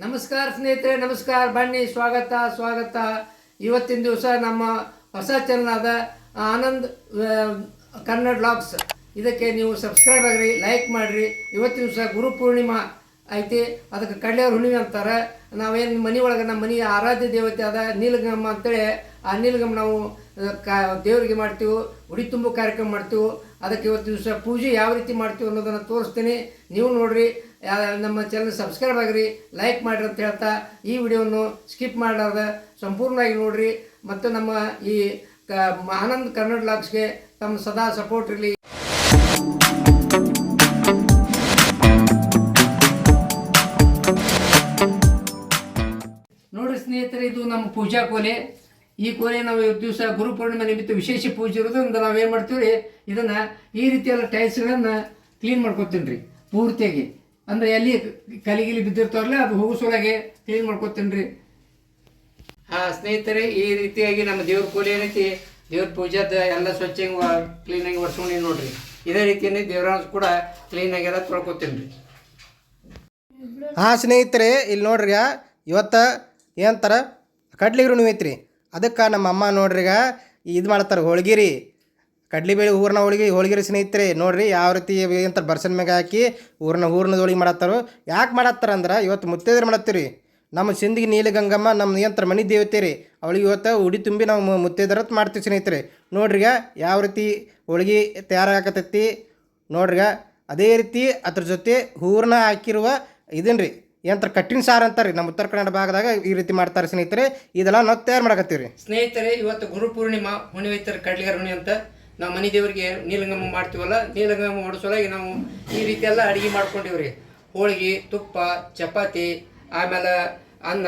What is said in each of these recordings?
ನಮಸ್ಕಾರ ಸ್ನೇಹಿತರೆ, ನಮಸ್ಕಾರ. ಬನ್ನಿ, ಸ್ವಾಗತ ಸ್ವಾಗತ. ಇವತ್ತಿನ ದಿವಸ ನಮ್ಮ ಹೊಸ ಚಾನಲ್ ಆನಂದ್ ಕನ್ನಡ ಬ್ಲಾಗ್ಸ್ ಇದಕ್ಕೆ ನೀವು ಸಬ್ಸ್ಕ್ರೈಬ್ ಆಗ್ರಿ ಲೈಕ್ ಮಾಡಿರಿ. ಇವತ್ತಿನ ದಿವಸ ಗುರು ಪೂರ್ಣಿಮಾ ಐತಿ. ಅದಕ್ಕೆ ಕಡ್ಲೆಯವ್ರ ಹುಣ್ಣಿಮೆ ಅಂತಾರೆ. ನಾವೇನು ಮನೆ ಒಳಗೆ ನಮ್ಮ ಮನೆಯ ಆರಾಧ್ಯ ದೇವತೆ ಆದ ನೀಲಗಮ್ಮ ಅಂತೇಳಿ, ಆ ನೀಲಗಮ್ಮ ನಾವು ಕಾ, ದೇವರಿಗೆ ಮಾಡ್ತೀವಿ. ಉಡಿ ತುಂಬು ಕಾರ್ಯಕ್ರಮ ಮಾಡ್ತೀವಿ. ಅದಕ್ಕೆ ಇವತ್ತು ದಿವಸ ಪೂಜೆ ಯಾವ ರೀತಿ ಮಾಡ್ತೀವಿ ಅನ್ನೋದನ್ನು ತೋರಿಸ್ತೀನಿ. ನೀವು ನೋಡಿರಿ ನಮ್ಮ ಚಾನಲ್ ಸಬ್ಸ್ಕ್ರೈಬ್ ಆಗಿರಿ ಲೈಕ್ ಮಾಡಿರಿ ಅಂತ ಹೇಳ್ತಾ ಈ ವಿಡಿಯೋವನ್ನು ಸ್ಕಿಪ್ ಮಾಡಲಾರ್ದ ಸಂಪೂರ್ಣವಾಗಿ ನೋಡಿರಿ. ಮತ್ತು ನಮ್ಮ ಈ, ಕ, ಆನಂದ್ ಕನ್ನಡ ಲಾಗ್ಸ್ಗೆ ತಮ್ಮ ಸದಾ ಸಪೋರ್ಟ್ ಇರಲಿ. ನೋಡಿ ಸ್ನೇಹಿತರೆ, ಇದು ನಮ್ಮ ಪೂಜಾ ಕೋಲೆ. ಈ ಕೋರೆ ನಾವು ಇವತ್ತು ದಿವಸ ಗುರು ಪೂರ್ಣಿಮೆ ನಿಮಿತ್ತ ವಿಶೇಷ ಪೂಜೆ ಇರೋದ್ರಿಂದ ನಾವೇನು ಮಾಡ್ತೀವಿ ಇದನ್ನು ಈ ರೀತಿಯೆಲ್ಲ ಟೈಲ್ಸ್ಗಳನ್ನು ಕ್ಲೀನ್ ಮಾಡ್ಕೊತೀನಿ ರೀ ಪೂರ್ತಿಯಾಗಿ. ಅಂದರೆ ಎಲ್ಲಿ ಕಲಿಗಿಲಿ ಬಿದ್ದಿರ್ತಾವಲ್ಲ ಅದು ಹೋಗಿಸೋಳಾಗೆ ಕ್ಲೀನ್ ಮಾಡ್ಕೊತೀನಿ ರೀ ಹಾಂ ಸ್ನೇಹಿತರೆ ಈ ರೀತಿಯಾಗಿ ನಮ್ಮ ದೇವ್ರ ಕೋಲಿ ಏನೈತಿ ದೇವ್ರ ಪೂಜಾದ ಎಲ್ಲ ಸ್ವಚ್ಛಂಗಿ ಕ್ಲೀನಾಗಿ ಒರೆಸ್ಕೊಂಡು ನೋಡ್ರಿ. ಇದೇ ರೀತಿಯಲ್ಲಿ ದೇವ್ರ ಕೂಡ ಕ್ಲೀನಾಗೆಲ್ಲ ತೊಳ್ಕೊತೀನಿ ರೀ ಹಾಂ ಸ್ನೇಹಿತರೆ ಇಲ್ಲಿ ನೋಡ್ರಿ ಇವತ್ತು ಏನಂತಾರೆ ಕಡ್ಲಿ ನೀವು ಐತ್ರಿ. ಅದಕ್ಕೆ ನಮ್ಮ ಅಮ್ಮ ನೋಡ್ರಿಗ ಇದು ಮಾಡ್ತಾರೆ ಕಡ್ಲಿ ಬೇಳೆ ಊರಿನ ಹೋಳಿಗೆ ಹೋಳ್ಗೆ ಸ್ನೇಹಿತರೆ, ನೋಡ್ರಿ ಯಾವ ರೀತಿ ಅಂತ ಬರ್ಸನ್ ಮ್ಯಾಗ ಹಾಕಿ ಊರಿನ ಊರಿನ ಹೋಳಿಗೆ ಮಾಡತ್ತಾರೋ. ಯಾಕೆ ಮಾಡತ್ತಾರ ಅಂದ್ರೆ ಇವತ್ತು ಮುತ್ತೈದ್ರೆ ಮಾಡತ್ತೀರಿ. ನಮ್ಮ ಸಿಂಧಿಗೆ ನೀಲಗಂಗಮ್ಮ, ನಮ್ಮ ನಿಯಂತ್ರ ಮನೆ ದೇವತೆ ರೀ ಅವಳಿಗೆ ಇವತ್ತು ಉಡಿ ತುಂಬಿ ನಾವು ಮುತ್ತೈದರತ್ ಮಾಡ್ತೀವಿ ಸ್ನೇಹಿತರೆ. ನೋಡ್ರಿಗ ಯಾವ ರೀತಿ ಹೋಳಿಗೆ ತಯಾರಾಗತೈತಿ ನೋಡ್ರಿಗ ಅದೇ ರೀತಿ ಅದ್ರ ಜೊತೆ ಹೂರ್ಣ ಹಾಕಿರುವ ಇದನ್ನ ರೀ ಏನಂತಾರೆ ಕಟ್ಟಿನ ಸಾರು ಅಂತಾರೆ ನಮ್ಮ ಉತ್ತರ ಕನ್ನಡ ಭಾಗದಾಗ ಈ ರೀತಿ ಮಾಡ್ತಾರೆ ಸ್ನೇಹಿತರೆ. ಇದೆಲ್ಲ ನಾವು ತಯಾರು ಮಾಡಕತ್ತೀವಿ ಸ್ನೇಹಿತರೆ, ಇವತ್ತು ಗುರು ಪೂರ್ಣಿಮಾ ಹುಣ್ಣಿಮೈತರ ಕಡ್ಲಿಗರ ಹುಣ್ಣಿ ಅಂತ ನಾವು ಮನೆ ದೇವರಿಗೆ ನೀಲಂಗಮ್ಮ ಮಾಡ್ತೀವಲ್ಲ ನೀಲಂಗಮ್ಮ ಮಾಡಿಸೋಲಾಗಿ ನಾವು ಈ ರೀತಿ ಎಲ್ಲ ಅಡುಗೆ ಮಾಡ್ಕೊಂಡಿವ್ರಿ. ಹೋಳಿಗೆ, ತುಪ್ಪ, ಚಪಾತಿ, ಆಮೇಲೆ ಅನ್ನ,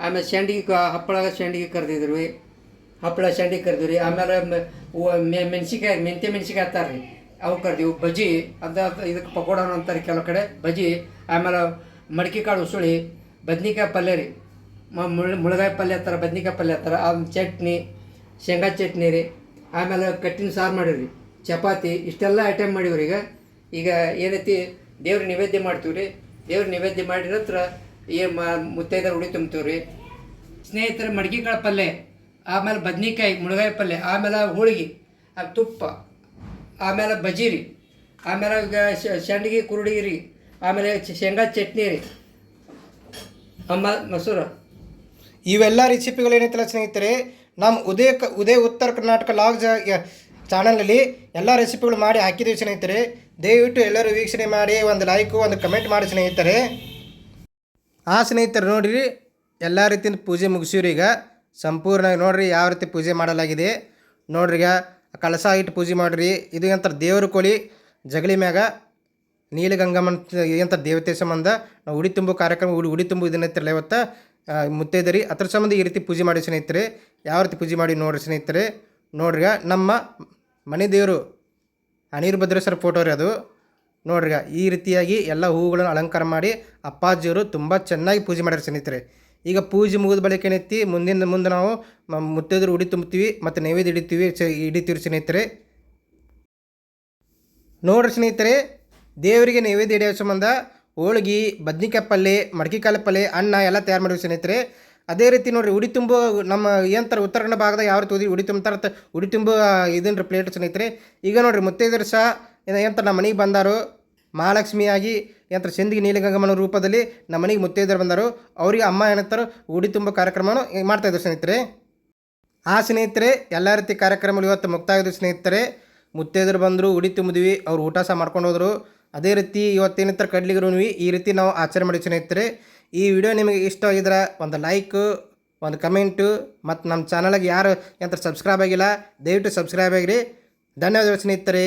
ಆಮೇಲೆ ಶಂಡಿಗೆ ಹಪ್ಪಳ ಶಂಡಿಗೆ ಕರೆದಿದ್ರಿ. ಹಪ್ಪಳ ಶಂಡಿಗೆ ಕರೆದಿವ್ರಿ. ಆಮೇಲೆ ಮೆಣಸಿಕಾಯಿ ಮೆಂತೆ ಮೆಣಸಿಕಾಯಿ ಹತ್ತಾರ್ರಿ ಅವು ಕರ್ದೀವಿ. ಬಜ್ಜಿ ಅದ ಅದ- ಇದಕ್ಕೆ ಪಕೋಡ ಅಂತಾರೆ ಕೆಲವು ಕಡೆ. ಬಜ್ಜಿ, ಆಮೇಲೆ ಮಡಿಕೆ ಕಾಳು ಉಸುಳಿ ಬದ್ನಿಕಾಯಿ ಪಲ್ಯ ರೀ. ಮ- ಮುಳ್ ಮುಳಗಾಯಿ ಪಲ್ಯ ಹತ್ತಾರ ಬದ್ನಿಕಾಯಿ ಪಲ್ಯ ಹತ್ತಾರ ಆಮೇಲೆ ಚಟ್ನಿ, ಶೇಂಗಾ ಚಟ್ನಿ ರೀ. ಆಮೇಲೆ ಕಟ್ಟಿನ ಸಾರು ಮಾಡಿವ್ರಿ. ಚಪಾತಿ, ಇಷ್ಟೆಲ್ಲ ಐಟಮ್ ಮಾಡಿವ್ರಿ ಈಗ. ಈಗ ಏನೈತಿ ದೇವ್ರ ನೈವೇದ್ಯ ಮಾಡ್ತೀವಿ ರೀ ದೇವ್ರ ನೈವೇದ್ಯ ಮಾಡಿದ ನಂತರ ಏನು ಮುತ್ತೈದರ ಉಡಿ ತುಂಬ್ತೀವಿ ರೀ ಸ್ನೇಹಿತರ ಮಡ್ಗಿ ಕಾಳು ಪಲ್ಯ, ಆಮೇಲೆ ಬದ್ನಿಕಾಯಿ, ಮುಳಗಾಯಿ ಪಲ್ಯ, ಆಮೇಲೆ ಹೋಳಿಗೆ ತುಪ್ಪ, ಆಮೇಲೆ ಬಜ್ಜಿ ರೀ. ಆಮೇಲೆ ಈಗ ಶಡ್ಗಿ, ಕುರುಡಿಗೆ ರೀ. ಆಮೇಲೆ ಶೇಂಗಾ ಚಟ್ನಿ ರೀ. ಅಮ್ಮ, ಮೊಸರು. ಇವೆಲ್ಲ ರೆಸಿಪಿಗಳು ಏನೈತಲ್ಲ ಸ್ನೇಹಿತರೆ ನಮ್ಮ ಉದಯ ಉದಯ ಉತ್ತರ ಕರ್ನಾಟಕ ಲಾಗ್ ಚಾನಲಲ್ಲಿ ಎಲ್ಲ ರೆಸಿಪಿಗಳು ಮಾಡಿ ಹಾಕಿದ್ದೀವಿ ಸ್ನೇಹಿತರೆ. ದಯವಿಟ್ಟು ಎಲ್ಲರೂ ವೀಕ್ಷಣೆ ಮಾಡಿ, ಒಂದು ಲೈಕು ಒಂದು ಕಮೆಂಟ್ ಮಾಡಿ ಸ್ನೇಹಿತರೆ. ಆ ಸ್ನೇಹಿತರೆ ನೋಡಿರಿ, ಎಲ್ಲ ರೀತಿಯಿಂದ ಪೂಜೆ ಮುಗಿಸಿವ್ರಿ ಈಗ. ಸಂಪೂರ್ಣ ನೋಡಿರಿ ಯಾವ ರೀತಿ ಪೂಜೆ ಮಾಡಲಾಗಿದೆ. ನೋಡ್ರಿ ಈಗ ಕಳಸ ಇಟ್ಟು ಪೂಜೆ ಮಾಡಿರಿ. ಇದು ಏನಂತಾರೆ ದೇವ್ರ ಕೋಳಿ, ಜಗಲಿ ಮ್ಯಾಗ. ನೀಲಗಂಗಮ್ಮನ ಏನಂತ ದೇವತೆ ಸಂಬಂಧ ನಾವು ಉಡಿ ತುಂಬು ಕಾರ್ಯಕ್ರಮ, ಉಡಿ ಉಡಿ ತುಂಬು ಇದನ್ನೈತಿರಲ್ಲ ಇವತ್ತು ಮುತ್ತೈದರಿ ಅದ್ರ ಸಂಬಂಧ ಈ ರೀತಿ ಪೂಜೆ ಮಾಡಿ ಸ್ನೇಹಿತರೆ, ಯಾವ ರೀತಿ ಪೂಜೆ ಮಾಡಿ ನೋಡ್ರಿ ಸ್ನೇಹಿತರೆ, ನೋಡ್ರಿಗ ನಮ್ಮ ಮನೆ ದೇವರು ಅನಿರ್ಭದ್ರೇಶ್ವರ ಫೋಟೋ ರೀ ಅದು. ನೋಡ್ರಿಗ ಈ ರೀತಿಯಾಗಿ ಎಲ್ಲ ಹೂವುಗಳನ್ನು ಅಲಂಕಾರ ಮಾಡಿ ಅಪ್ಪಾಜಿಯವರು ತುಂಬ ಚೆನ್ನಾಗಿ ಪೂಜೆ ಮಾಡ್ಯಾರ ಸ್ನೇಹಿತರೆ. ಈಗ ಪೂಜೆ ಮುಗಿದ ಬಳಿಕ ಏನೈತಿ, ಮುಂದಿನ, ಮುಂದೆ ನಾವು ಮುತ್ತೈದರು ಉಡಿ ತುಂಬ್ತೀವಿ ಮತ್ತು ನೈವೇದ್ಯ ಹಿಡಿತೀವಿ, ಚ- ಹಿಡಿತೀವಿ ಸ್ನೇಹಿತರೆ. ನೋಡ್ರಿ ಸ್ನೇಹಿತರೆ ದೇವರಿಗೆ ನೈವೇದ್ಯ ಇಡೋ ಸಂಬಂಧ ಹೋಳಿಗೆ, ಬದ್ನಿಕಾಯಿ ಪಲ್ಯ ಮಡ್ಕಿಕಾಯಿ ಪಲ್ಯ ಅನ್ನ ಎಲ್ಲ ತಯಾರು ಮಾಡಿವಿ ಸ್ನೇಹಿತರೆ. ಅದೇ ರೀತಿ ನೋಡಿರಿ, ಉಡಿ ತುಂಬು ನಮ್ಮ ಏನಂತಾರೆ ಉತ್ತರ ಕನ್ನಡ ಭಾಗದಾಗ ಯಾವ ರೀತಿ ಉಡಿ ತುಂಬ್ತಾರೆ ಉಡಿ ತುಂಬು ಇದನ್ರಿ ಪ್ಲೇಟ್ ಸ್ನೇಹಿತರೆ. ಈಗ ನೋಡಿರಿ ಮುತ್ತೈದರು ಸಹ ಏನಂತಾರೆ ನಮ್ಮ ಮನೆಗೆ ಬಂದಾರು ಮಹಾಲಕ್ಷ್ಮಿಯಾಗಿ ಏನಂತ ಸಿಂಧಿಗೆ ನೀಲಗಂಗಮ್ಮನ ರೂಪದಲ್ಲಿ ನಮ್ಮ ಮನೆಗೆ ಮುತ್ತೈದರು ಬಂದರು, ಅವರಿಗೆ ಅಮ್ಮ ಏನಂತಾರೆ ಉಡಿ ತುಂಬ ಕಾರ್ಯಕ್ರಮವನ್ನು ಮಾಡ್ತಾಯಿದ್ರು ಸ್ನೇಹಿತರೆ. ಆ ಸ್ನೇಹಿತರೆ, ಎಲ್ಲ ರೀತಿ ಕಾರ್ಯಕ್ರಮಗಳು ಇವತ್ತು ಮುಕ್ತಾಯಿದ್ರು ಸ್ನೇಹಿತರೆ. ಮುತ್ತೈದರು ಬಂದರು, ಉಡಿ ತುಂಬಿದ್ವಿ, ಅವ್ರು ಊಟ ಸಹ ಮಾಡ್ಕೊಂಡು ಹೋದರು. ಅದೇ ರೀತಿ ಇವತ್ತೇನಿತ್ತರ ಕಡ್ಲಿಗಿರುವಿ ಈ ರೀತಿ ನಾವು ಆಚರಣೆ ಮಾಡಿ ಸ್ನೇಹಿತರೆ, ಈ ವಿಡಿಯೋ ನಿಮಗೆ ಇಷ್ಟ ಆಗಿದ್ರೆ ಒಂದು ಲೈಕ್ ಒಂದು ಕಮೆಂಟು ಮತ್ತು ನಮ್ಮ ಚಾನಲ್ಗೆ ಯಾರು ಎಂತ ಸಬ್ಸ್ಕ್ರೈಬ್ ಆಗಿಲ್ಲ, ದಯವಿಟ್ಟು ಸಬ್ಸ್ಕ್ರೈಬ್ ಆಗಿರಿ. ಧನ್ಯವಾದಗಳು ಸ್ನೇಹಿತರೆ.